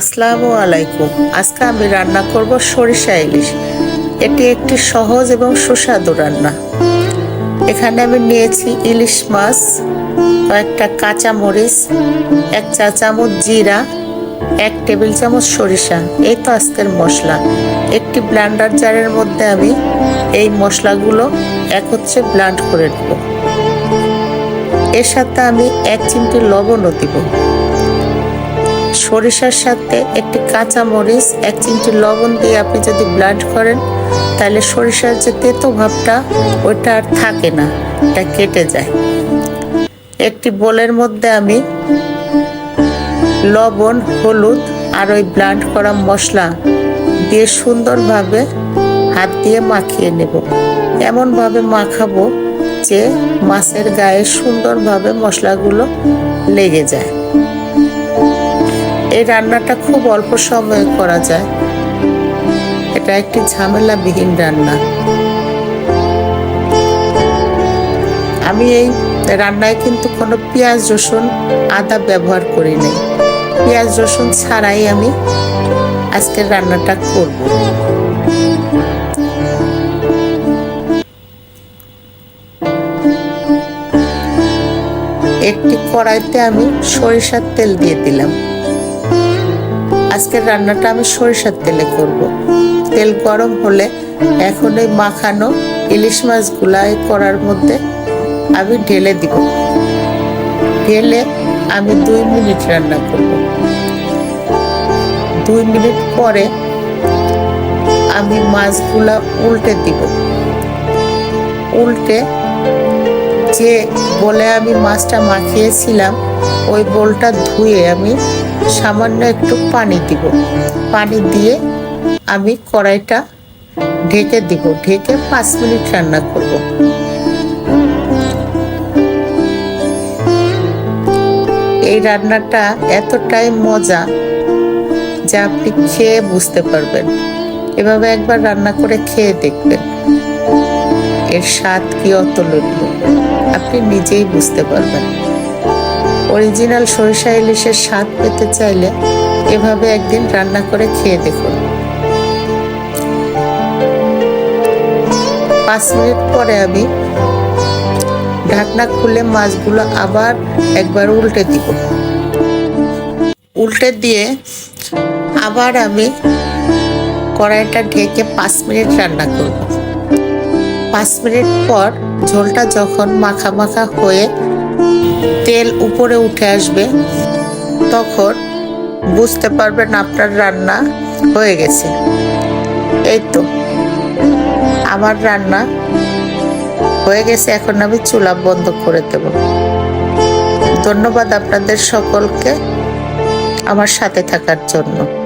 আসসালামু আলাইকুম। আজকে আমি রান্না করব সরিষা ইলিশ। এটি একটি সহজ এবং সুস্বাদু রান্না। এখানে আমি নিয়েছি ইলিশ মাছ, কয়েকটা কাঁচা মরিচ এক চা চামচ জিরা, এক টেবিল চামচ সরিষা। এই তো আজকের মশলা। একটি ব্লান্ডার জারের মধ্যে আমি এই মশলাগুলো একত্রে ব্লান্ড করে নেব। এর সাথে আমি এক চিমটি লবণও দিব। সরিষার সাথে একটি কাঁচা মরিচ এক চিমটি লবণ দিয়ে আপনি যদি ব্লান্ড করেন, তাহলে সরিষার যে তেতো ভাবটা ওইটা আর থাকে না, এটা কেটে যায়। একটি বোলের মধ্যে আমি লবণ, হলুদ আর ওই ব্লান্ড করা মশলা দিয়ে সুন্দরভাবে হাত দিয়ে মাখিয়ে নেব। এমনভাবে মাখাবো যে মাছের গায়ে সুন্দরভাবে মশলাগুলো লেগে যায়। এই রান্নাটা খুব অল্প সময়ে করা যায়। এটা একটি ঝামেলাবিহীন রান্না। আমি এই রান্নায় কিন্তু কোনো পেঁয়াজ, রসুন, আদা ব্যবহার করি নাই। পেঁয়াজ, রসুন ছাড়াই আমি আজকের রান্নাটা করব। একটি কড়াইতে আমি সরিষার তেল দিয়ে দিলাম। আজকের রান্নাটা আমি সরিষার তেলে করব। তেল গরম হলে এখন এই মাখানো ইলিশ মাছগুলা এই কড়ার মধ্যে আমি ঢেলে দিব। ঢেলে আমি দুই মিনিট রান্না করব। দুই মিনিট পরে আমি মাছগুলা উল্টে দিব। উল্টে যে বলে আমি মাছটা মাখিয়েছিলাম, ওই বোলটা ধুয়ে আমি সামান্য একটু পানি দিব। পানি দিয়ে আমি কড়াইটা ঢেকে দিব। ঢেকে পাঁচ মিনিট রান্না করব। এই রান্নাটা এতটাই মজা যা আপনি খেয়ে বুঝতে পারবেন। এভাবে একবার রান্না করে খেয়ে দেখবেন। এর স্বাদ কি অতুলনীয়, আপনি নিজেই বুঝতে পারবেন। অরিজিনাল সরিষা ইলিশের স্বাদ পেতে চাইলে এভাবে একদিন রান্না করে খেয়ে দেখুন। পাঁচ মিনিট পরে আমি ঢাকনা খুলে মাছগুলো আবার একবার উল্টে দিব। উল্টে দিয়ে আবার আমি কড়াইটা ঢেকে পাঁচ মিনিট রান্না করব। পাঁচ মিনিট পর ঝোলটা যখন মাখা মাখা হয়ে তেল উপরে উঠে আসবে, তখন বুঝতে পারবেন আপনার রান্না হয়ে গেছে। এই তো, আমার রান্না হয়ে গেছে, এখন আমি চুলা বন্ধ করে দেব। ধন্যবাদ আপনাদের সকলকে আমার সাথে থাকার জন্য।